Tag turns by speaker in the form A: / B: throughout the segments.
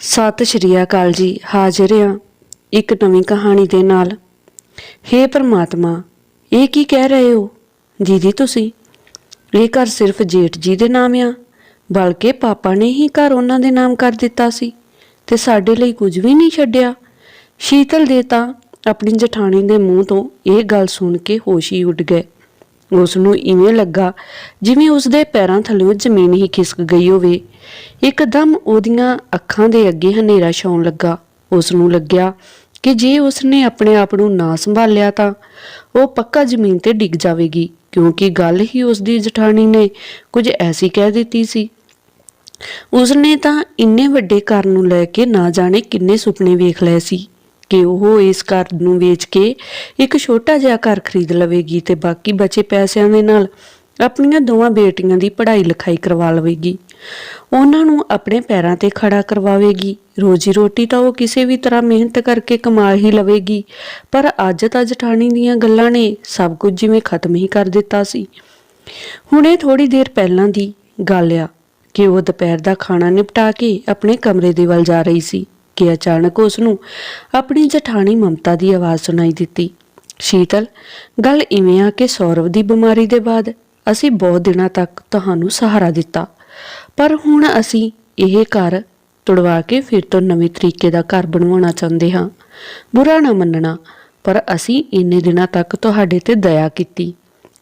A: ਸਤਿ ਸ਼੍ਰੀ ਅਕਾਲ ਜੀ, ਹਾਜ਼ਰ ਹਾਂ ਇੱਕ ਨਵੀਂ ਕਹਾਣੀ ਦੇ ਨਾਲ। ਹੇ ਪ੍ਰਮਾਤਮਾ, ਇਹ ਕੀ ਕਹਿ ਰਹੇ ਹੋ? ਦੀਦੀ ਤੁਸੀਂ? ਇਹ ਘਰ ਸਿਰਫ ਜੇਠ ਜੀ ਦੇ ਨਾਮ ਆ, ਬਲਕਿ ਪਾਪਾ ਨੇ ਹੀ ਘਰ ਉਹਨਾਂ ਦੇ ਨਾਮ ਕਰ ਦਿੱਤਾ ਸੀ ਤੇ ਸਾਡੇ ਲਈ ਕੁਝ ਵੀ ਨਹੀਂ ਛੱਡਿਆ। ਸ਼ੀਤਲ ਦੇ ਤਾਂ ਆਪਣੀ ਜਠਾਣੀ ਦੇ ਮੂੰਹ ਤੋਂ ਇਹ ਗੱਲ ਸੁਣ ਕੇ ਹੋਸ਼ ਹੀ ਉੱਡ ਗਏ। ਉਸ ਨੂੰ ਇਵੇਂ ਲੱਗਾ ਜਿਵੇਂ ਉਸ ਦੇ ਪੈਰਾਂ ਥੱਲੇ ਜ਼ਮੀਨ ਹੀ ਖਿਸਕ ਗਈ ਹੋਵੇ। ਇੱਕਦਮ ਉਹਦੀਆਂ ਅੱਖਾਂ ਦੇ ਅੱਗੇ ਹਨੇਰਾ ਛਾਉਣ ਲੱਗਾ। ਉਸ ਨੂੰ ਲੱਗਿਆ ਕਿ ਜੇ ਉਸ ਨੇ ਆਪਣੇ ਆਪ ਨੂੰ ਨਾ ਸੰਭਾਲਿਆ ਤਾਂ ਉਹ ਪੱਕਾ ਜ਼ਮੀਨ ਤੇ ਡਿੱਗ ਜਾਵੇਗੀ, ਕਿਉਂਕਿ ਗੱਲ ਹੀ ਉਸ ਦੀ ਜਠਾਣੀ ਨੇ ਕੁਝ ਐਸੀ ਕਹਿ ਦਿੱਤੀ ਸੀ। ਉਸ ਨੇ ਤਾਂ ਇੰਨੇ ਵੱਡੇ ਘਰ ਨੂੰ ਲੈ ਕੇ ਨਾ ਜਾਣੇ ਕਿੰਨੇ ਸੁਪਨੇ ਵੇਖ ਲਏ ਸੀ। ਕਿ ਉਹ ਇਸ ਘਰ ਨੂੰ ਵੇਚ ਕੇ ਇੱਕ ਛੋਟਾ ਜਿਹਾ ਘਰ ਖਰੀਦ ਲਵੇਗੀ ਤੇ ਬਾਕੀ ਬਚੇ ਪੈਸਿਆਂ ਦੇ ਨਾਲ ਆਪਣੀਆਂ ਦੋਵਾਂ ਬੇਟੀਆਂ ਦੀ ਪੜ੍ਹਾਈ ਲਿਖਾਈ ਕਰਵਾ ਲਵੇਗੀ। ਉਹਨਾਂ ਨੂੰ ਆਪਣੇ ਪੈਰਾਂ ਤੇ ਖੜਾ ਕਰਵਾਵੇਗੀ। ਰੋਜੀ ਰੋਟੀ ਤਾਂ ਉਹ ਕਿਸੇ ਵੀ ਤਰ੍ਹਾਂ ਮਿਹਨਤ ਕਰਕੇ ਕਮਾ ਹੀ ਲਵੇਗੀ, ਪਰ ਅੱਜ ਤਾਂ ਜਠਾਣੀ ਦੀਆਂ ਗੱਲਾਂ ਨੇ ਸਭ ਕੁਝ ਜਿਵੇਂ ਖਤਮ ਹੀ ਕਰ ਦਿੱਤਾ ਸੀ। ਹੁਣੇ ਥੋੜੀ ਦੇਰ ਪਹਿਲਾਂ ਦੀ ਗੱਲ ਆ ਕਿ ਉਹ ਦੁਪਹਿਰ ਦਾ ਖਾਣਾ ਨਿਪਟਾ ਕੇ ਆਪਣੇ ਕਮਰੇ ਦੇ ਵੱਲ ਜਾ ਰਹੀ ਸੀ। ਕਿ ਅਚਾਨਕ ਉਸ ਨੂੰ ਆਪਣੀ ਜਠਾਣੀ ਮਮਤਾ ਦੀ ਆਵਾਜ਼ ਸੁਣਾਈ ਦਿੱਤੀ। ਸ਼ੀਤਲ, ਗੱਲ ਇਵੇਂ ਆ ਕਿ ਸੌਰਵ ਦੀ ਬਿਮਾਰੀ ਦੇ ਬਾਅਦ ਅਸੀਂ ਬਹੁਤ ਦਿਨਾਂ ਤੱਕ ਤੁਹਾਨੂੰ ਸਹਾਰਾ ਦਿੱਤਾ। ਪਰ ਹੁਣ ਅਸੀਂ ਇਹ ਘਰ ਤੁੜਵਾ ਕੇ ਫਿਰ ਤੋਂ ਨਵੇਂ ਤਰੀਕੇ ਦਾ ਘਰ ਬਣਵਾਉਣਾ ਚਾਹੁੰਦੇ ਹਾਂ। ਬੁਰਾ ਨਾ ਮੰਨਣਾ, ਪਰ ਅਸੀਂ ਇੰਨੇ ਦਿਨਾਂ ਤੱਕ ਤੁਹਾਡੇ ਤੇ ਦਇਆ ਕੀਤੀ।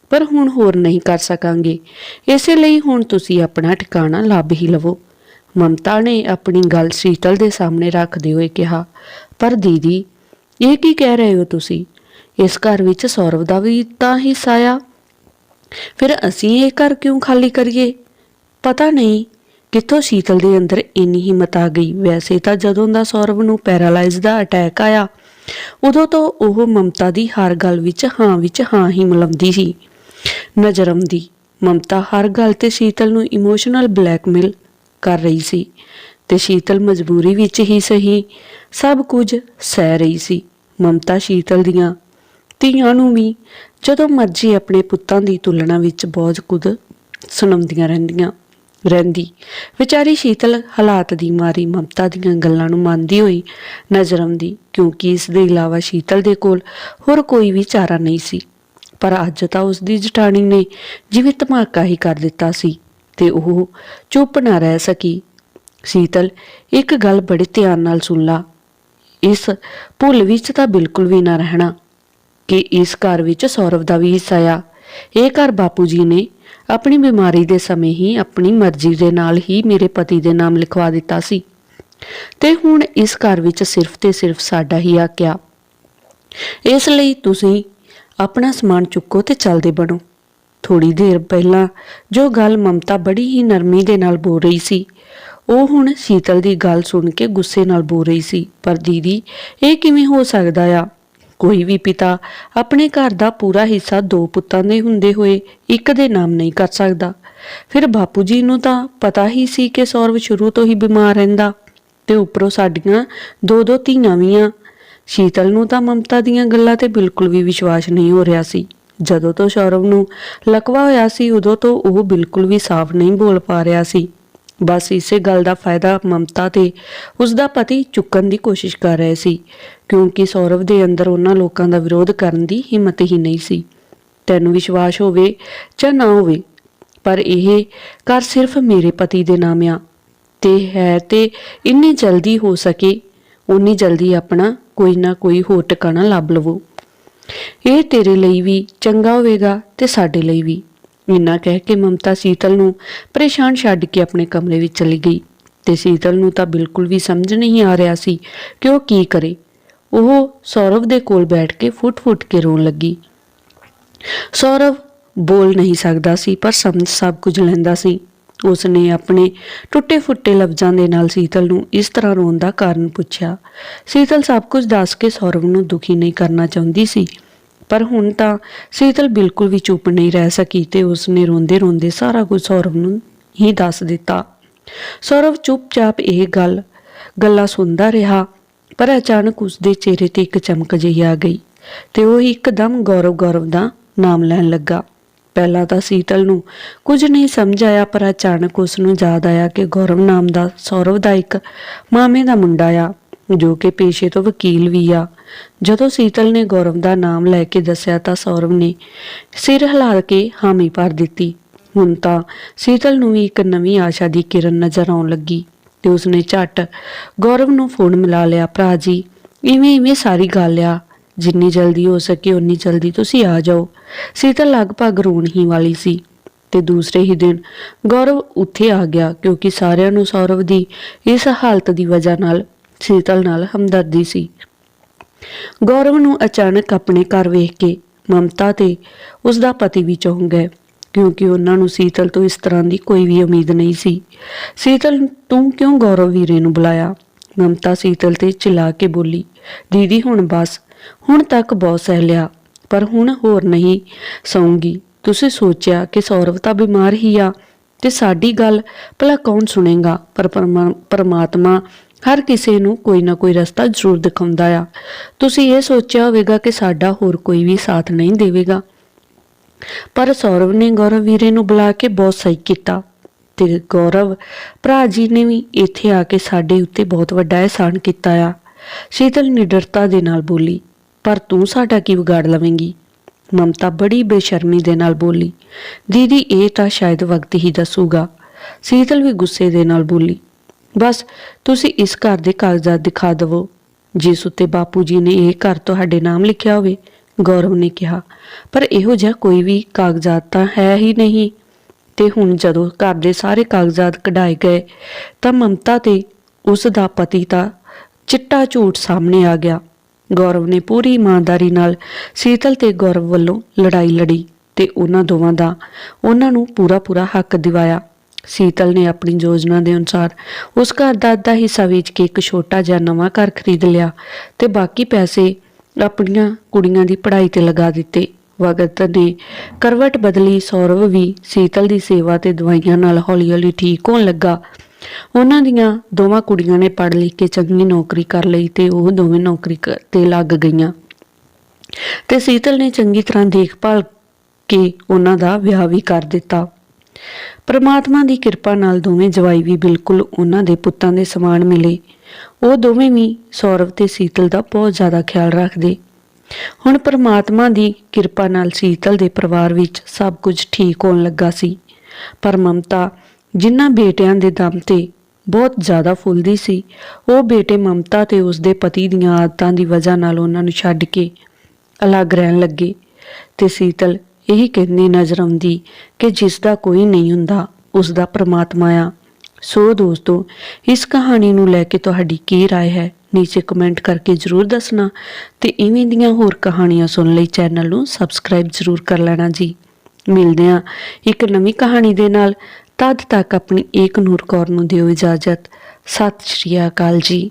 A: ਪਰ ਹੁਣ ਹੋਰ ਨਹੀਂ ਕਰ ਸਕਾਂਗੇ। ਇਸੇ ਲਈ ਹੁਣ ਤੁਸੀਂ ਆਪਣਾ ਠਿਕਾਣਾ ਲੱਭ ਹੀ ਲਵੋ। ਮਮਤਾ ਨੇ ਆਪਣੀ ਗੱਲ ਸ਼ੀਤਲ ਦੇ ਸਾਹਮਣੇ ਰੱਖਦੇ ਹੋਏ ਕਿਹਾ, ਪਰ ਦੀਦੀ, ਇਹ ਕੀ ਕਹਿ ਰਹੇ ਹੋ ਤੁਸੀਂ? ਇਸ ਘਰ ਵਿੱਚ ਸੌਰਵ ਦਾ ਵੀ ਤਾਂ ਹਿੱਸਾ ਆ ਫਿਰ ਅਸੀਂ ਇਹ ਘਰ ਕਿਉਂ ਖਾਲੀ ਕਰੀਏ? ਪਤਾ ਨਹੀਂ ਕਿੱਥੋਂ ਸ਼ੀਤਲ ਦੇ ਅੰਦਰ ਇੰਨੀ ਹਿੰਮਤ ਆ ਗਈ। ਵੈਸੇ ਤਾਂ ਜਦੋਂ ਦਾ ਸੌਰਵ ਨੂੰ ਪੈਰਾਲਾਈਜ਼ ਦਾ ਅਟੈਕ ਆਇਆ, ਉਦੋਂ ਤੋਂ ਉਹ ਮਮਤਾ ਦੀ ਹਰ ਗੱਲ ਵਿੱਚ ਹਾਂ ਵਿੱਚ ਹਾਂ ਹੀ ਮਿਲਾਉਂਦੀ ਸੀ। ਨਜ਼ਰ ਆਉਂਦੀ, ਮਮਤਾ ਹਰ ਗੱਲ ਤੇ ਸ਼ੀਤਲ ਨੂੰ ਇਮੋਸ਼ਨਲ ਬਲੈਕਮੇਲ ਕਰ ਰਹੀ ਸੀ ਤੇ ਸ਼ੀਤਲ ਮਜਬੂਰੀ ਵਿੱਚ ਹੀ ਸਹੀ ਸਭ ਕੁਝ ਸਹਿ ਰਹੀ ਸੀ। ਮਮਤਾ ਸ਼ੀਤਲ ਦੀਆਂ ਧੀਆਂ ਨੂੰ ਵੀ ਜਦੋਂ ਮਰਜ਼ੀ ਆਪਣੇ ਪੁੱਤਾਂ ਦੀ ਤੁਲਨਾ ਵਿੱਚ ਬਹੁਤ ਕੁਝ ਸੁਣਾਉਂਦੀਆਂ ਰਹਿੰਦੀਆਂ ਰਹਿੰਦੀ। ਵਿਚਾਰੀ ਸ਼ੀਤਲ ਹਾਲਾਤ ਦੀ ਮਾਰੀ ਮਮਤਾ ਦੀਆਂ ਗੱਲਾਂ ਨੂੰ ਮੰਨਦੀ ਹੋਈ ਨਜ਼ਰ ਆਉਂਦੀ, ਕਿਉਂਕਿ ਇਸ ਦੇ ਇਲਾਵਾ ਸ਼ੀਤਲ ਦੇ ਕੋਲ ਹੋਰ ਕੋਈ ਵੀ ਚਾਰਾ ਨਹੀਂ ਸੀ। ਪਰ ਅੱਜ ਤਾਂ ਉਸ ਦੀ ਜਟਾਣੀ ਨੇ ਜਿਵੇਂ ਧਮਾਕਾ ਹੀ ਕਰ ਦਿੱਤਾ ਸੀ। ਤੇ ਉਹ ਚੁੱਪ ਨਾ ਰਹਿ ਸਕੀ। ਸ਼ੀਤਲ ਇੱਕ ਗੱਲ ਬੜੇ ਧਿਆਨ ਨਾਲ ਸੁਣ ਲਾ। ਇਸ ਭੁੱਲ ਵਿੱਚ ਤਾਂ ਬਿਲਕੁਲ ਵੀ ਨਾ ਰਹਿਣਾ ਕਿ ਇਸ ਘਰ ਵਿੱਚ ਸੌਰਵ ਦਾ ਵੀ ਹਿੱਸਾ ਆ। ਇਹ ਘਰ ਬਾਪੂ ਜੀ ਨੇ ਆਪਣੀ ਬਿਮਾਰੀ ਦੇ ਸਮੇਂ ਹੀ ਆਪਣੀ ਮਰਜ਼ੀ ਦੇ ਨਾਲ ਹੀ ਮੇਰੇ ਪਤੀ ਦੇ ਨਾਮ ਲਿਖਵਾ ਦਿੱਤਾ ਸੀ। ਤੇ ਹੁਣ ਇਸ ਘਰ ਵਿੱਚ ਸਿਰਫ ਤੇ ਸਿਰਫ ਸਾਡਾ ਹੀ ਆਕਿਆ ਇਸ ਲਈ ਤੁਸੀਂ ਆਪਣਾ ਸਮਾਨ ਚੁੱਕੋ ਤੇ ਚੱਲਦੇ ਬਣੋ। ਥੋੜੀ ਦੇਰ ਪਹਿਲਾਂ ਜੋ ਗੱਲ ਮਮਤਾ ਬੜੀ ਹੀ ਨਰਮੀ ਦੇ ਨਾਲ ਬੋਲ ਰਹੀ ਸੀ, ਉਹ ਹੁਣ ਸ਼ੀਤਲ ਦੀ ਗੱਲ ਸੁਣ ਕੇ ਗੁੱਸੇ ਨਾਲ ਬੋਲ ਰਹੀ ਸੀ, ਪਰ ਦੀਦੀ, ਇਹ ਕਿਵੇਂ ਹੋ ਸਕਦਾ ਆ? ਕੋਈ ਵੀ ਪਿਤਾ ਆਪਣੇ ਘਰ ਦਾ ਪੂਰਾ ਹਿੱਸਾ ਦੋ ਪੁੱਤਾਂ ਦੇ ਹੁੰਦੇ ਹੋਏ ਇੱਕ ਦੇ ਨਾਮ ਨਹੀਂ ਕਰ ਸਕਦਾ। ਫਿਰ ਬਾਪੂ ਜੀ ਨੂੰ ਤਾਂ ਪਤਾ ਹੀ ਸੀ ਕਿ ਸੌਰਵ ਸ਼ੁਰੂ ਤੋਂ ਹੀ ਬਿਮਾਰ ਰਹਿੰਦਾ ਤੇ ਉੱਪਰੋਂ ਸਾਡੀਆਂ ਦੋ ਦੋ ਧੀਆਂ ਵੀ ਆ। ਸ਼ੀਤਲ ਨੂੰ ਤਾਂ ਮਮਤਾ ਦੀਆਂ ਗੱਲਾਂ ਤੇ ਬਿਲਕੁਲ ਵੀ ਵਿਸ਼ਵਾਸ ਨਹੀਂ ਹੋ ਰਿਹਾ ਸੀ। ਜਦੋਂ ਤੋਂ ਸੌਰਵ ਨੂੰ ਲਕਵਾ ਹੋਇਆ ਸੀ, ਉਦੋਂ ਤੋਂ ਉਹ ਬਿਲਕੁਲ ਵੀ ਸਾਫ਼ ਨਹੀਂ ਬੋਲ ਪਾ ਰਿਹਾ ਸੀ। ਬਸ ਇਸੇ ਗੱਲ ਦਾ ਫਾਇਦਾ ਮਮਤਾ ਤੇ ਉਸ ਦਾ ਪਤੀ ਚੁੱਕਣ ਦੀ ਕੋਸ਼ਿਸ਼ ਕਰ ਰਹੇ ਸੀ, ਕਿਉਂਕਿ ਸੌਰਵ ਦੇ ਅੰਦਰ ਉਹਨਾਂ ਲੋਕਾਂ ਦਾ ਵਿਰੋਧ ਕਰਨ ਦੀ ਹਿੰਮਤ ਹੀ ਨਹੀਂ ਸੀ। ਤੈਨੂੰ ਵਿਸ਼ਵਾਸ ਹੋਵੇ ਜਾਂ ਨਾ ਹੋਵੇ, ਪਰ ਇਹ ਘਰ ਸਿਰਫ ਮੇਰੇ ਪਤੀ ਦੇ ਨਾਮ ਆ। ਤੇ ਹੈ ਤੇ ਇੰਨੀ ਜਲਦੀ ਹੋ ਸਕੇ ਉਨੀ ਜਲਦੀ ਆਪਣਾ ਕੋਈ ਨਾ ਕੋਈ ਹੋਰ ਟਿਕਾਣਾ ਲੱਭ ਲਵੋ। ਇਹ ਤੇਰੇ ਲਈ ਵੀ ਚੰਗਾ ਹੋਵੇਗਾ ਤੇ ਸਾਡੇ ਲਈ ਵੀ। ਇੰਨਾ ਕਹਿ ਕੇ ਮਮਤਾ ਸੀਤਲ ਨੂੰ ਪਰੇਸ਼ਾਨ ਛੱਡ ਕੇ ਆਪਣੇ ਕਮਰੇ ਵਿੱਚ ਚਲੀ ਗਈ। ਤੇ ਸੀਤਲ ਨੂੰ ਤਾਂ ਬਿਲਕੁਲ ਵੀ ਸਮਝ ਨਹੀਂ ਆ ਰਿਹਾ ਸੀ ਕਿ ਉਹ ਕੀ ਕਰੇ। ਉਹ ਸੌਰਵ ਦੇ ਕੋਲ ਬੈਠ ਕੇ ਫੁੱਟ-ਫੁੱਟ ਕੇ ਰੋਣ ਲੱਗੀ। ਸੌਰਵ ਬੋਲ ਨਹੀਂ ਸਕਦਾ ਸੀ, ਪਰ ਸਮਝ ਸਭ ਕੁਝ ਲੈਂਦਾ ਸੀ। ਉਸ ਨੇ ਆਪਣੇ ਟੁੱਟੇ-ਫੁੱਟੇ ਲਫ਼ਜ਼ਾਂ ਦੇ ਨਾਲ ਸੀਤਲ ਨੂੰ ਇਸ ਤਰ੍ਹਾਂ ਰੋਣ ਦਾ ਕਾਰਨ ਪੁੱਛਿਆ। ਸੀਤਲ ਸਭ ਕੁਝ ਦੱਸ ਕੇ ਸੌਰਵ ਨੂੰ ਦੁਖੀ ਨਹੀਂ ਕਰਨਾ ਚਾਹੁੰਦੀ ਸੀ। ਪਰ ਹੁਣ ਤਾਂ ਸੀਤਲ ਬਿਲਕੁਲ ਵੀ ਚੁੱਪ ਨਹੀਂ ਰਹਿ ਸਕੀ ਤੇ ਉਸਨੇ ਰੋਂਦੇ-ਰੋਂਦੇ ਸਾਰਾ ਕੁਝ ਸੌਰਵ ਨੂੰ ਹੀ ਦੱਸ ਦਿੱਤਾ। ਸੌਰਵ ਚੁੱਪਚਾਪ ਇਹ ਗੱਲ, ਗੱਲਾਂ ਸੁਣਦਾ ਰਿਹਾ, ਪਰ ਅਚਾਨਕ ਉਸਦੇ ਚਿਹਰੇ ਤੇ ਇੱਕ ਚਮਕ ਜਿਹੀ ਆ ਗਈ ਤੇ ਉਹ ਇੱਕਦਮ ਗੌਰਵ ਗੌਰਵ ਦਾ ਨਾਮ ਲੈਣ ਲੱਗਾ। ਪਹਿਲਾਂ ਤਾਂ ਸੀਤਲ ਨੂੰ ਕੁਝ ਨਹੀਂ ਸਮਝ ਆਇਆ, ਪਰ ਅਚਾਨਕ ਉਸ ਨੂੰ ਯਾਦ ਆਇਆ ਕਿ ਗੌਰਵ ਨਾਮ ਦਾ, ਸੌਰਵ ਦਾ ਇੱਕ ਮਾਮੇ ਦਾ ਮੁੰਡਾ ਆ। ਜੋ ਕਿ ਪੇਸ਼ੇ ਤੋਂ ਵਕੀਲ ਵੀ ਆ। ਜਦੋਂ ਸੀਤਲ ਨੇ ਗੌਰਵ ਦਾ ਨਾਮ ਲੈ ਕੇ ਦੱਸਿਆ ਤਾਂ ਸੌਰਵ ਨੇ ਸਿਰ ਹਿਲਾ ਕੇ ਹਾਮੀ ਭਰ ਦਿੱਤੀ। ਹੁਣ ਤਾਂ ਸੀਤਲ ਨੂੰ ਵੀ ਇੱਕ ਨਵੀਂ ਆਸ਼ਾ ਦੀ ਕਿਰਨ ਨਜ਼ਰ ਆਉਣ ਲੱਗੀ ਤੇ ਉਸਨੇ ਝੱਟ ਗੌਰਵ ਨੂੰ ਫੋਨ ਮਿਲਾ ਲਿਆ, ਭਰਾ ਜੀ, ਇਵੇਂ ਇਵੇਂ ਸਾਰੀ ਗੱਲ ਆ। ਜਿੰਨੀ ਜਲਦੀ ਹੋ ਸਕੇ ਉਨੀ ਜਲਦੀ ਤੁਸੀਂ ਆ ਜਾਓ। ਸੀਤਲ ਲਗਭਗ ਰੋਣ ਹੀ ਵਾਲੀ ਸੀ ਤੇ ਦੂਸਰੇ ਹੀ ਦਿਨ ਗੌਰਵ ਉੱਥੇ ਆ ਗਿਆ ਕਿਉਂਕਿ ਸਾਰਿਆਂ ਨੂੰ ਸੌਰਵ ਦੀ ਇਸ ਹਾਲਤ ਦੀ ਵਜ੍ਹਾ ਨਾਲ ਸੀਤਲ ਨਾਲ ਹਮਦਰਦੀ ਸੀ। ਗੌਰਵ ਨੂੰ ਅਚਾਨਕ ਆਪਣੇ ਘਰ ਵੇਖ ਕੇ ਮਮਤਾ ਤੇ ਉਸ ਦਾ ਪਤੀ ਵੀ ਚੌਂਕ ਗਏ, ਕਿਉਂਕਿ ਉਹਨਾਂ ਨੂੰ ਸੀਤਲ ਤੋਂ ਇਸ ਤਰ੍ਹਾਂ ਦੀ ਕੋਈ ਵੀ ਉਮੀਦ ਨਹੀਂ ਸੀ। ਸੀਤਲ ਤੂੰ ਕਿਉਂ ਗੌਰਵ ਵੀਰੇ ਨੂੰ ਬੁਲਾਇਆ? ਮਮਤਾ ਸੀਤਲ ਤੇ ਚਿਲਾ ਕੇ ਬੋਲੀ, ਦੀਦੀ, ਹੁਣ ਬਸ, ਹੁਣ ਤੱਕ ਬਹੁਤ ਸਹਿ ਲਿਆ, ਪਰ ਹੁਣ ਹੋਰ ਨਹੀਂ ਸੌਂਗੀ। ਤੁਸੀਂ ਸੋਚਿਆ ਕਿ ਸੌਰਵ ਤਾਂ ਬਿਮਾਰ ਹੀ ਆ ਤੇ ਸਾਡੀ ਗੱਲ ਭਲਾ ਕੌਣ ਸੁਣੇਗਾ? ਪਰ ਪਰਮਾ- ਪਰਮਾਤਮਾ ਹਰ ਕਿਸੇ ਨੂੰ ਕੋਈ ਨਾ ਕੋਈ ਰਸਤਾ ਜ਼ਰੂਰ ਦਿਖਾਉਂਦਾ ਆ। ਤੁਸੀਂ ਇਹ ਸੋਚਿਆ ਹੋਵੇਗਾ ਕਿ ਸਾਡਾ ਹੋਰ ਕੋਈ ਵੀ ਸਾਥ ਨਹੀਂ ਦੇਵੇਗਾ। ਪਰ ਸੌਰਵ ਨੇ ਗੌਰਵ ਵੀਰੇ ਨੂੰ ਬੁਲਾ ਕੇ ਬਹੁਤ ਸਹੀ ਕੀਤਾ ਤੇ ਗੌਰਵ ਭਰਾ ਜੀ ਨੇ ਵੀ ਇੱਥੇ ਆ ਕੇ ਸਾਡੇ ਉੱਤੇ ਬਹੁਤ ਵੱਡਾ ਅਹਿਸਾਨ ਕੀਤਾ ਆ। ਸ਼ੀਤਲ ਨਿਡਰਤਾ ਦੇ ਨਾਲ ਬੋਲੀ, ਪਰ ਤੂੰ ਸਾਡਾ ਕੀ ਵਿਗਾੜ ਲਵੇਂਗੀ? ਮਮਤਾ ਬੜੀ ਬੇਸ਼ਰਮੀ ਦੇ ਨਾਲ ਬੋਲੀ, ਦੀਦੀ, ਇਹ ਤਾਂ ਸ਼ਾਇਦ ਵਕਤ ਹੀ ਦੱਸੂਗਾ। ਸੀਤਲ ਵੀ ਗੁੱਸੇ ਦੇ ਨਾਲ ਬੋਲੀ ਬਸ ਤੁਸੀਂ ਇਸ ਘਰ ਦੇ ਕਾਗਜ਼ਾਤ ਦਿਖਾ ਦਿਵੋ। ਜਿਸ ਉੱਤੇ ਬਾਪੂ ਜੀ ਨੇ ਇਹ ਘਰ ਤੁਹਾਡੇ ਨਾਮ ਲਿਖਿਆ ਹੋਵੇ, ਗੌਰਵ ਨੇ ਕਿਹਾ। ਪਰ ਇਹੋ ਜਿਹਾ ਕੋਈ ਵੀ ਕਾਗਜ਼ਾਤ ਤਾਂ ਹੈ ਹੀ ਨਹੀਂ। ਤੇ ਹੁਣ ਜਦੋਂ ਘਰ ਦੇ ਸਾਰੇ ਕਾਗਜ਼ਾਤ ਕਢਾਏ ਗਏ, ਤਾਂ ਮਮਤਾ ਤੇ ਉਸ ਦਾ ਪਤੀ ਦਾ ਚਿੱਟਾ ਝੂਠ ਸਾਹਮਣੇ ਆ ਗਿਆ। ਗੌਰਵ ਨੇ ਪੂਰੀ ਇਮਾਨਦਾਰੀ ਨਾਲ ਸੀਤਲ ਤੇ ਗੌਰਵ ਵੱਲੋਂ ਲੜਾਈ ਲੜੀ ਤੇ ਉਹਨਾਂ ਦੋਵਾਂ ਦਾ ਉਹਨਾਂ ਨੂੰ ਪੂਰਾ ਪੂਰਾ ਹੱਕ ਦਿਵਾਇਆ। ਸੀਤਲ ਨੇ ਆਪਣੀ ਯੋਜਨਾ ਦੇ ਅਨੁਸਾਰ ਉਸ ਘਰ ਦਾ ਅੱਧਾ ਹਿੱਸਾ ਵੇਚ ਕੇ ਇੱਕ ਛੋਟਾ ਜਿਹਾ ਨਵਾਂ ਘਰ ਖਰੀਦ ਲਿਆ ਤੇ ਬਾਕੀ ਪੈਸੇ ਆਪਣੀਆਂ ਕੁੜੀਆਂ ਦੀ ਪੜ੍ਹਾਈ ਤੇ ਲਗਾ ਦਿੱਤੇ। ਵਗਤ ਨੇ ਕਰਵਟ ਬਦਲੀ ਸੌਰਵ ਵੀ ਸੀਤਲ ਦੀ ਸੇਵਾ ਤੇ ਦਵਾਈਆਂ ਨਾਲ ਹੌਲੀ-ਹੌਲੀ ਠੀਕ ਹੋਣ ਲੱਗਾ। ਉਹਨਾਂ ਦੀਆਂ ਦੋਵਾਂ ਕੁੜੀਆਂ ਨੇ ਪੜ੍ਹ ਲਿਖ ਕੇ ਚੰਗੀ ਨੌਕਰੀ ਕਰ ਲਈ ਤੇ ਉਹ ਦੋਵੇਂ ਨੌਕਰੀ ਕ- ਤੇ ਲੱਗ ਗਈਆਂ। ਤੇ ਸੀਤਲ ਨੇ ਚੰਗੀ ਤਰ੍ਹਾਂ ਦੇਖਭਾਲ ਕੇ ਉਹਨਾਂ ਦਾ ਵਿਆਹ ਵੀ ਕਰ ਦਿੱਤਾ। ਪਰਮਾਤਮਾ ਦੀ ਕਿਰਪਾ ਨਾਲ ਦੋਵੇਂ ਜਵਾਈ ਵੀ ਬਿਲਕੁਲ ਉਹਨਾਂ ਦੇ ਪੁੱਤਾਂ ਦੇ ਸਮਾਨ ਮਿਲੇ। ਉਹ ਦੋਵੇਂ ਵੀ ਸੌਰਵ ਤੇ ਸੀਤਲ ਦਾ ਬਹੁਤ ਜ਼ਿਆਦਾ ਖਿਆਲ ਰੱਖਦੇ। ਹੁਣ ਪਰਮਾਤਮਾ ਦੀ ਕਿਰਪਾ ਨਾਲ ਸੀਤਲ ਦੇ ਪਰਿਵਾਰ ਵਿੱਚ ਸਭ ਕੁਝ ਠੀਕ ਹੋਣ ਲੱਗਾ ਸੀ। ਪਰ ਮਮਤਾ, ਜਿਨ੍ਹਾਂ ਬੇਟਿਆਂ ਦੇ ਦਮ ਤੇ ਬਹੁਤ ਜ਼ਿਆਦਾ ਫੁੱਲਦੀ ਸੀ, ਉਹ ਬੇਟੇ ਮਮਤਾ ਤੇ ਉਸਦੇ ਪਤੀ ਦੀਆਂ ਆਦਤਾਂ ਦੀ ਵਜ੍ਹਾ ਨਾਲ ਉਹਨਾਂ ਨੂੰ ਛੱਡ ਕੇ ਅਲੱਗ ਰਹਿਣ ਲੱਗੇ ਤੇ ਸੀਤਲ ਇਹੀ ਕਹਿੰਦੀ ਨਜ਼ਰ ਆਉਂਦੀ ਕਿ ਜਿਸ ਦਾ ਕੋਈ ਨਹੀਂ ਹੁੰਦਾ ਉਸ ਦਾ ਪ੍ਰਮਾਤਮਾ ਆ ਸੋ ਦੋਸਤੋ ਇਸ ਕਹਾਣੀ ਨੂੰ ਲੈ ਕੇ ਤੁਹਾਡੀ ਕੀ رائے ਹੈ ਨੀਚੇ ਕਮੈਂਟ ਕਰਕੇ ਜਰੂਰ ਦੱਸਣਾ ਤੇ ਇਵੇਂ ਦੀਆਂ ਹੋਰ ਕਹਾਣੀਆਂ ਸੁਣਨ ਲਈ ਚੈਨਲ ਨੂੰ ਸਬਸਕ੍ਰਾਈਬ ਜਰੂਰ ਕਰ ਲੈਣਾ ਜੀ ਮਿਲਦੇ ਹਾਂ ਇੱਕ ਨਵੀਂ ਕਹਾਣੀ ਦੇ ਨਾਲ ਤਦ ਤੱਕ ਆਪਣੀ ਏਕ ਨੂਰ ਕੌਰ ਨੂੰ ਦਿਓ ਇਜਾਜ਼ਤ ਸਤਿ ਸ਼੍ਰੀ ਅਕਾਲ ਜੀ